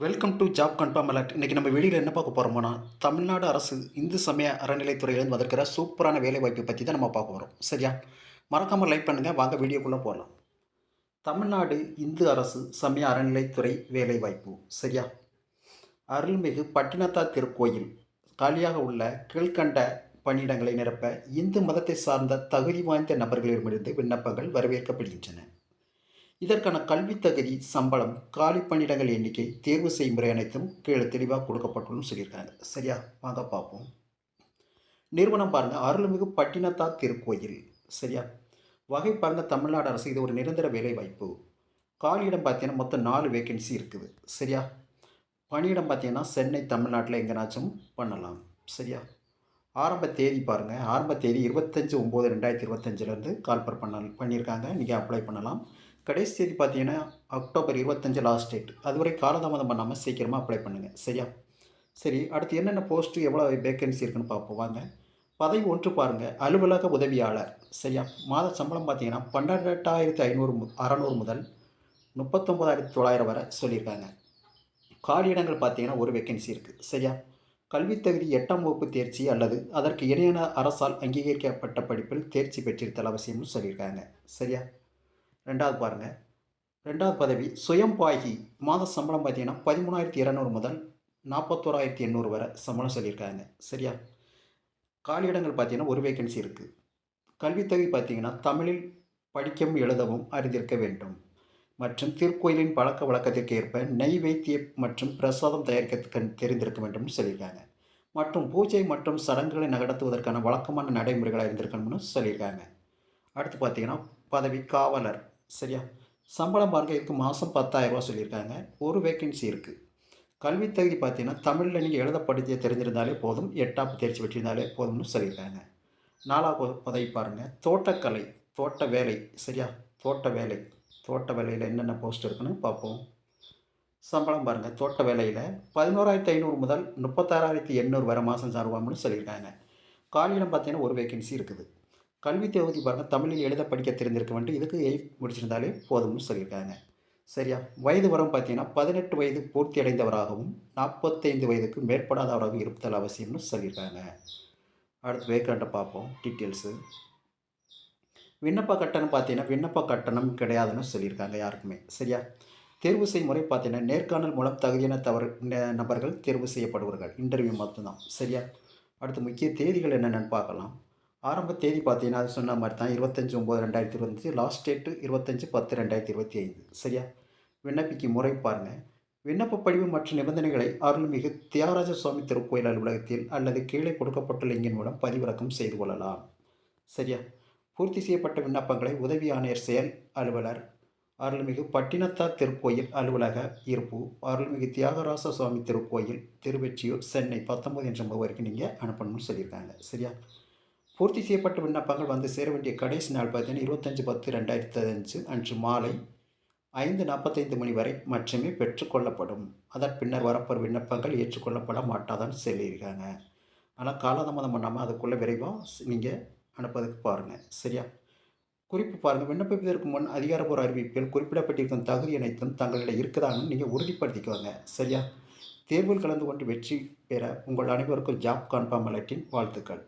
Welcome to job confirm alert இன்றைக்கி நம்ம வெளியில் என்ன பார்க்க போகிறோம்னா தமிழ்நாடு அரசு இந்து சமய அறநிலைத்துறையிலேருந்து வந்திருக்கிற சூப்பரான வேலைவாய்ப்பை பற்றி தான் நம்ம பார்க்க போகிறோம் சரியா? மறக்காமல் லைக் பண்ணுங்கள் வாங்க வீடியோக்குள்ளே போகலாம் தமிழ்நாடு இந்து அரசு சமய அறநிலைத்துறை வேலைவாய்ப்பு. சரியா? அருள்மிகு பட்டினத்தா திருக்கோயில். காலியாக உள்ள கீழ்கண்ட பணியிடங்களை நிரப்ப இந்து மதத்தை சார்ந்த தகுதி வாய்ந்த நபர்களிடமிருந்து விண்ணப்பங்கள் வரவேற்கப்படுகின்றன. இதற்கான கல்வித் தகுதி சம்பளம் காலி பணியிடங்கள் எண்ணிக்கை தேர்வு செய்யும் முறை அனைத்தும் கீழே தெளிவாக கொடுக்கப்பட்டுள்ளன்னு சொல்லியிருக்காங்க. சரியா? வாங்க பார்ப்போம். நிறுவனம் பாருங்கள் அருள்மிகு பட்டினத்தா திருக்கோயில். சரியா? வகை பாருங்கள் தமிழ்நாடு அரசு இது ஒரு நிரந்தர வேலை வாய்ப்பு காலியிடம் பார்த்தீங்கன்னா மொத்தம் நாலு வேகன்சி இருக்குது. சரியா? பணியிடம் பார்த்தீங்கன்னா சென்னை தமிழ்நாட்டில் எங்கேனாச்சும் பண்ணலாம். சரியா? ஆரம்ப தேதி பாருங்கள் ஆரம்ப தேதி இருபத்தஞ்சி ஒம்பது ரெண்டாயிரத்தி இருபத்தஞ்சிலேருந்து கால்பர் பண்ண பண்ணியிருக்காங்க. நீங்கள் அப்ளை பண்ணலாம். கடைசி தேதி பார்த்தீங்கன்னா அக்டோபர் இருபத்தஞ்சு லாஸ்ட் டேட் அதுவரை காலதாமதம் பண்ணாமல் சீக்கிரமாக அப்ளை பண்ணுங்கள் சரியா? சரி அடுத்து என்னென்ன போஸ்ட்டு எவ்வளோ வேக்கன்சி இருக்குன்னு பார்ப்போம். வாங்க. பதவி ஒன்று பாருங்கள் அலுவலக உதவியாளர். சரியா? மாத சம்பளம் பார்த்தீங்கன்னா பன்னெண்டாயிரத்தி ஐநூறு மு அறநூறு முதல் முப்பத்தொம்போதாயிரத்தி தொள்ளாயிரம் வரை சொல்லியிருக்காங்க. காலியிடங்கள் பார்த்தீங்கன்னா ஒரு வேக்கன்சி இருக்குது சரியா? கல்வித் தகுதி எட்டாம் வகுப்பு தேர்ச்சி அல்லது அதற்கு இணையான அரசால் அங்கீகரிக்கப்பட்ட படிப்பில் தேர்ச்சி பெற்றிருத்தல் அவசியம்னு சொல்லியிருக்காங்க. சரியா? ரெண்டாவது பாருங்கள் ரெண்டாவது பதவி சுயம்பாகி மாத சம்பளம் பார்த்தீங்கன்னா பதிமூணாயிரத்தி இரநூறு முதல் நாற்பத்தோராயிரத்தி எண்ணூறு வரை சம்பளம் சொல்லியிருக்காங்க. சரியா? காலியிடங்கள் பார்த்தீங்கன்னா ஒரு வேக்கன்சி இருக்குது கல்வித்தொகை பார்த்தீங்கன்னா தமிழில் படிக்கவும் எழுதவும் அறிந்திருக்க வேண்டும். மற்றும் திருக்கோயிலின் பழக்க வழக்கத்திற்கு ஏற்ப நெய்வேத்திய மற்றும் பிரசாதம் தயாரிக்க தெரிந்திருக்க வேண்டும்னு சொல்லியிருக்காங்க. மற்றும் பூஜை மற்றும் சடங்குகளை நடத்துவதற்கான வழக்கமான நடைமுறைகளாக இருந்திருக்கணும்னு சொல்லியிருக்காங்க. அடுத்து பார்த்தீங்கன்னா பதவி காவலர். சரியா? சம்பளம் பாருங்க இதுக்கு மாதம் பத்தாயிரரூபா சொல்லியிருக்காங்க. ஒரு வேக்கன்சி இருக்குது கல்வி தகுதி பார்த்தீங்கன்னா தமிழில் நீங்கள் எழுத தெரிஞ்சிருந்தாலே போதும். எட்டாப்பு தேர்ச்சி பெற்றிருந்தாலே போதும்னு சொல்லியிருக்காங்க. நாலாவது பதவி பாருங்கள் தோட்டக்கலை தோட்ட வேலை சரியா? தோட்ட வேலை. தோட்ட வேலையில் என்னென்ன போஸ்ட் இருக்குன்னு பார்ப்போம். சம்பளம் பாருங்கள் தோட்ட வேலையில் பதினோராயிரத்தி ஐநூறு முதல் முப்பத்தாறாயிரத்தி எண்ணூறு வரை மாதம் தருவாங்கன்னு சொல்லியிருக்காங்க. காலையில் பார்த்தீங்கன்னா ஒரு வேக்கன்சி இருக்குது. கல்வி தகுதி பாருங்கள் தமிழில் எழுத படிக்க தெரிஞ்சிருக்க வேண்டும் இதுக்கு எயிட் முடிச்சிருந்தாலே போதும்னு சொல்லியிருக்காங்க. சரியா? வயது வரம் பார்த்தீங்கன்னா பதினெட்டு வயது பூர்த்தி அடைந்தவராகவும் நாற்பத்தைந்து வயதுக்கு மேற்படாதவராகவும் இருப்பதல் அவசியம்னு சொல்லியிருக்காங்க. அடுத்து வேக்கண்ட்டை பார்ப்போம் டீட்டெயில்ஸு விண்ணப்ப கட்டணம் பார்த்தீங்கன்னா விண்ணப்ப கட்டணம் கிடையாதுன்னு சொல்லியிருக்காங்க யாருக்குமே. சரியா? தேர்வு செய்யும் முறை பார்த்தீங்கன்னா நேர்காணல் மூலம் தகுதியான தவறு நபர்கள் தேர்வு செய்யப்படுவார்கள். இன்டர்வியூ மட்டும்தான். சரியா? அடுத்து முக்கிய தேதிகள் என்னென்னு பார்க்கலாம். ஆரம்ப தேதி பார்த்தீங்கன்னா அது சொன்ன மாதிரி தான் இருபத்தஞ்சி ஒம்பது ரெண்டாயிரத்தி இருபத்தஞ்சி லாஸ்ட் டேட்டு இருபத்தஞ்சி பத்து ரெண்டாயிரத்தி இருபத்தி ஐந்து. சரியா? விண்ணப்பிக்கும் முறை பாருங்கள் விண்ணப்ப படிவு மற்றும் நிபந்தனைகளை அருள்மிகு தியாகராஜ சுவாமி திருக்கோயில் அலுவலகத்தில் அல்லது கீழே கொடுக்கப்பட்டுள்ள லிங்கின் மூலம் பதிவிறக்கம் செய்து கொள்ளலாம். சரியா? பூர்த்தி செய்யப்பட்ட விண்ணப்பங்களை உதவி ஆணையர் செயல் அலுவலர் அருள்மிகு பட்டினத்தார் திருக்கோயில் அலுவலக இருப்பு அருள்மிகு தியாகராச சுவாமி திருக்கோயில் திருவெற்றியூர் சென்னை பத்தொம்பது என்ற முகவரிக்கு நீங்கள் அனுப்பணும்னு சொல்லியிருக்காங்க. சரியா? பூர்த்தி செய்யப்பட்ட விண்ணப்பங்கள் வந்து சேர வேண்டிய கடைசி நாள் பார்த்தீங்கன்னா இருபத்தஞ்சி பத்து ரெண்டாயிரத்தி அஞ்சு அன்று மாலை ஐந்து நாற்பத்தைந்து மணி வரை மட்டுமே பெற்றுக்கொள்ளப்படும் அதன் பின்னர் வரப்போகிற விண்ணப்பங்கள் ஏற்றுக்கொள்ளப்பட மாட்டாதான்னு சொல்லியிருக்காங்க. ஆனால் காலதாமதம் பண்ணாமல் அதுக்குள்ளே விரைவாக நீங்கள் அனுப்புறதுக்கு பாருங்கள் சரியா? குறிப்பு பாருங்கள் விண்ணப்பிப்பதற்கு முன் அதிகாரப்பூர்வ அறிவிப்பில் குறிப்பிடப்பட்டிருக்கும் தகுதி அனைத்தும் தங்களிடம் இருக்குதான்னு நீங்கள் உறுதிப்படுத்திக்குவாங்க சரியா? தேர்வில் கலந்து கொண்டு வெற்றி பெற உங்கள் அனைவருக்கும் ஜாப் கன்ஃபார்ம் அலர்ட்டின் வாழ்த்துக்கள்.